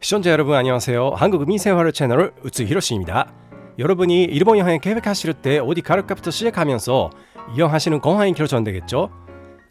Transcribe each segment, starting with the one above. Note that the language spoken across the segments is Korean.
시청자 여러분 안녕하세요. 한국 민생화를 채널 우츠 히로시입니다. 여러분이 일본 여행 계획하실 때 어디 갈까부터 시작하면서 이용하시는 공항이 결정되겠죠?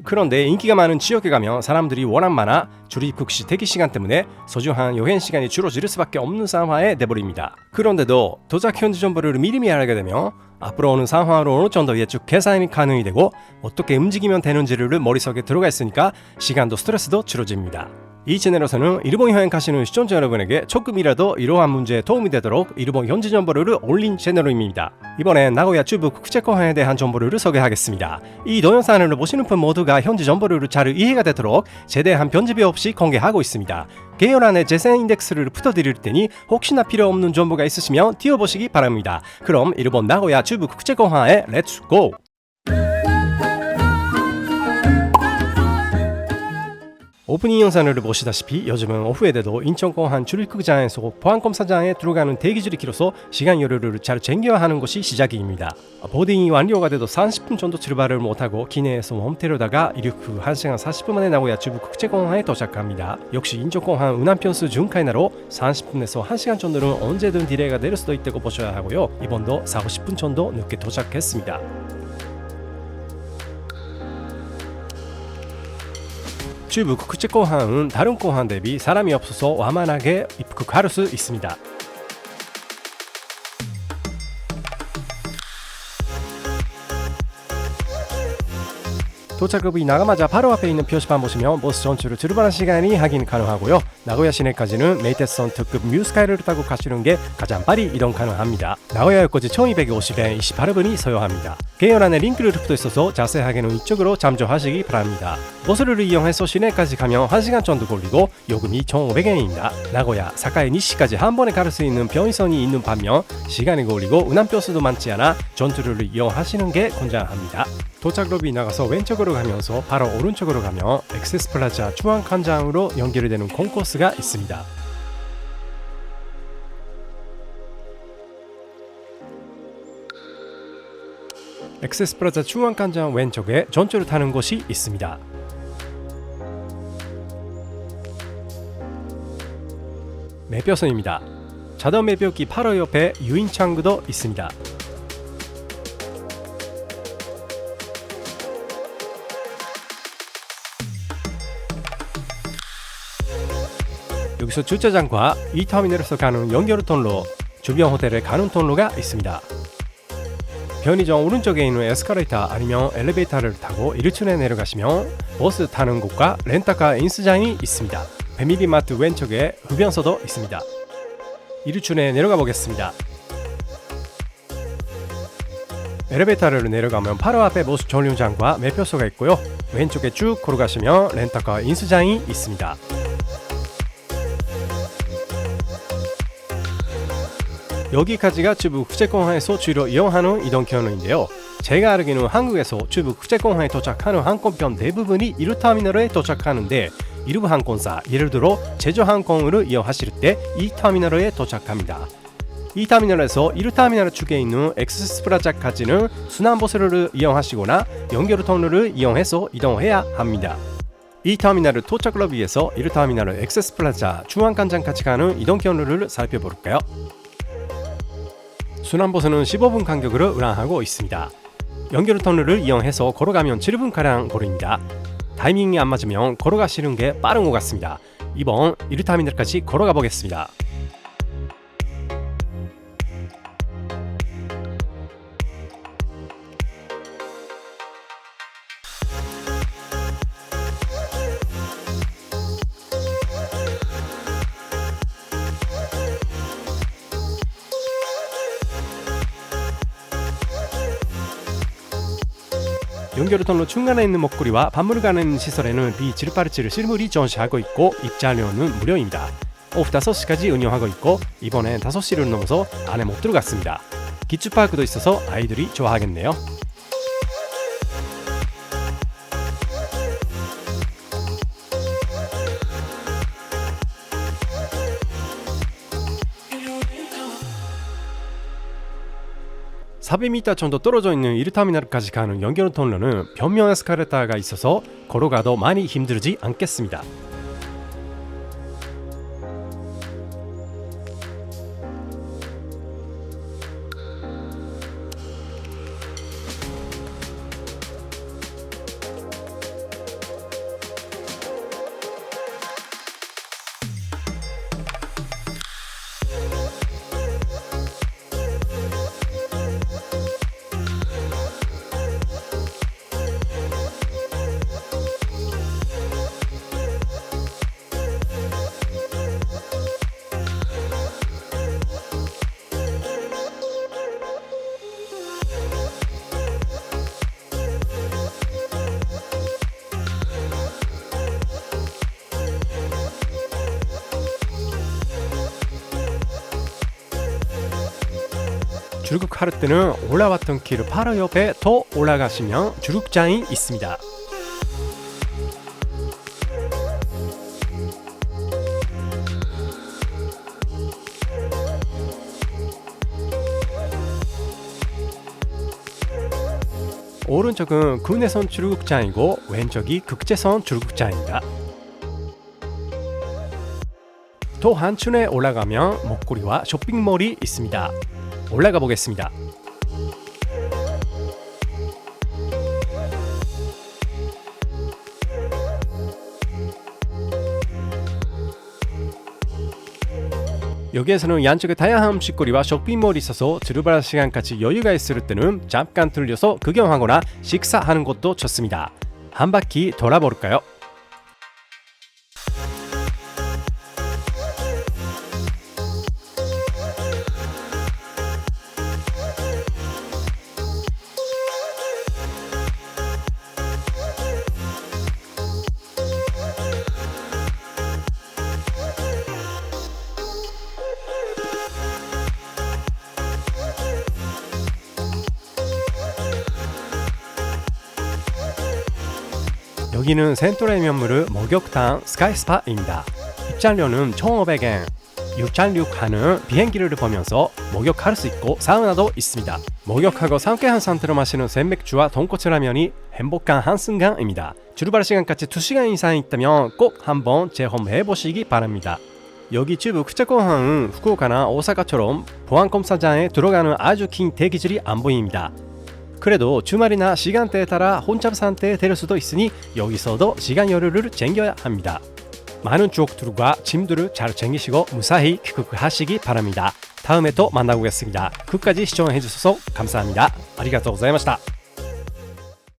그런데 인기가 많은 지역에 가면 사람들이 워낙 많아 출입국 시 대기 시간 때문에 소중한 여행 시간이 줄어들 수밖에 없는 상황에 내버립니다. 그런데도 도착 현지 정보를 미리미리 알게 되면 앞으로 오는 상황으로 어느 정도 예측 계산이 가능이 되고 어떻게 움직이면 되는지를 머릿속에 들어가 있으니까 시간도 스트레스도 줄어집니다. 이 채널에서는 일본 여행 가시는 시청자 여러분에게 조금이라도 이러한 문제에 도움이 되도록 일본 현지 정보를 올린 채널입니다. 이번엔 나고야 주부 국제공항에 대한 정보를 소개하겠습니다. 이 동영상을 보시는 분 모두가 현지 정보를 잘 이해가 되도록 제대한 편집이 없이 공개하고 있습니다. 개요란에 재생 인덱스를 풀어드릴 테니 혹시나 필요 없는 정보가 있으시면 띄워보시기 바랍니다. 그럼 일본 나고야 주부 국제공항에 렛츠 고! 오프닝 영상을 보시다시피 요즘은 오후에도 인천공항 출입국장에서 보안검사장에 들어가는 대기줄이 길어서 시간 여유를 잘 챙겨야 하는 것이 시작입니다. 보딩이 완료가 돼도 30분 정도 출발을 못하고 기내에서 홈태로다가 이륙 후 1시간 40분 만에 나고야 주부 국제공항에 도착합니다. 역시 인천공항 운항편수 준카이나로 30분에서 1시간 정도는 언제든 디레이가 될 수도 있다고 보셔야 하고요. 이번도 4, 50분 정도 늦게 도착했습니다. 중국 국제공항은 다른 공항 대비 사람이 없어서 완만하게 입국할 수 있습니다. 도착급이 나가마자 바로 앞에 있는 표시판 보시면 버스 전출을 출발한 시간이 확인 가능하고요. 나고야 시내까지는 메이테선 특급 뮤스카이를 타고 가시는 게 가장 빨리 이동 가능합니다. 나고야역까지 1250엔 28분이 소요합니다. 개요란에 링크를 붙어 있어서 자세하게는 이쪽으로 참조하시기 바랍니다. 버스를 이용해서 시내까지 가면 1시간 정도 걸리고 요금이 1,500엔입니다. 나고야, 사카이 니시까지 한 번에 갈 수 있는 편의선이 있는 반면 시간이 걸리고 운항버스도 많지 않아 전투를 이용하시는 게 권장합니다. 도착로비 나가서 왼쪽으로 가면서 바로 오른쪽으로 가면 엑세스 플라자 중앙 칸장으로 연결되는 콘코스가 있습니다. 엑세스 플라자 중앙 칸장 왼쪽에 전철을 타는 곳이 있습니다. 매표선입니다. 자동 매표기 8호 옆에 유인창구도 있습니다. 여기서 주차장과 이 터미널에서 가는 연결 통로, 주변 호텔에 가는 통로가 있습니다. 편의점 오른쪽에 있는 에스컬레이터 아니면 엘리베이터를 타고 1층에 내려가시면 버스 타는 곳과 렌터카 인스장이 있습니다. 패밀리마트 왼쪽에 흡연소도 있습니다. 1층에 내려가 보겠습니다. 엘리베이터를 내려가면 바로 앞에 버스 전용장과 매표소가 있고요. 왼쪽에 쭉 걸어가시면 렌터카 인수장이 있습니다. 여기까지가 주부 국제공항에서 주로 이용하는 이동 경로인데요. 제가 알기는 한국에서 주부 국제공항에 도착하는 항공편 대부분이 이루 터미널에 도착하는데 일부 항공사, 예를 들어 제주항공으로 이용하실 때이 터미널에 도착합니다. 이 터미널에서 이루 터미널 측에 있는 엑스스 프라자까지는 순환버스를 이용하시거나 연결 통로를 이용해서 이동해야 합니다. 이 터미널을 도착을 위해서 이루 터미널 엑세스 플라자 중앙관장까지 가는 이동 경로를 살펴볼까요? 순환버스는 15분 간격으로 운항하고 있습니다. 연결 터널을 이용해서 걸어가면 7분가량 걸립니다. 타이밍이 안 맞으면 걸어가시는 게 빠른 것 같습니다. 이번 이르타미널까지 걸어가 보겠습니다. 연결 통로 중간에 있는 먹거리와 박물관에 시설에는 비질파르치를 실물이 전시하고 있고 입장료는 무료입니다. 오후 5시까지 운영하고 있고 이번엔 5시를 넘어서 안에 못 들어갔습니다. 기축파크도 있어서 아이들이 좋아하겠네요. (400m) 정도 떨어져 있는 이르타미널까지 가는 연결 통로는 변명 에스카레이터가 있어서 걸어가도 많이 힘들지 않겠습니다. 출국할 때는 올라왔던 길 바로 옆에 더 올라가시면 출국장이 있습니다. 오른쪽은 국내선 출국장이고 왼쪽이 국제선 출국장입니다. 또 한춘에 올라가면 먹거리와 쇼핑몰이 있습니다. 올라가 보겠습니다. 여기에서는 양쪽에 다양한 음식거리와 쇼핑몰이 있어서 들어갈 시간까지 여유가 있을 때는 잠깐 들려서 구경하거나 식사하는 것도 좋습니다. 한 바퀴 돌아볼까요? 여기는 센토레 면무르 목욕탕 스카이스파입니다. 입장료는 1,500엔. 육착륙하는 비행기를 보면서 목욕할 수 있고 사우나도 있습니다. 목욕하고 상쾌한 상태로 마시는 생맥주와 돈코츠 라면이 행복한 한순간입니다. 출발 시간까지 2시간 이상 있다면 꼭 한번 체험해 보시기 바랍니다. 여기 튜브 쿠체공항은 후쿠오카나 오사카처럼 보안검사장에 들어가는 아주 긴 대기줄이 안 보입니다. 그래도 주말이나 시간대에 따라 혼잡 상태에 될 수도 있으니 여기서도 시간 여유를 챙겨야 합니다. 많은 추억들과 짐들을 잘 챙기시고 무사히 귀국하시기 바랍니다. 다음에 또 만나보겠습니다. 끝까지 시청해주셔서 감사합니다. 아리가또 고자이마시타.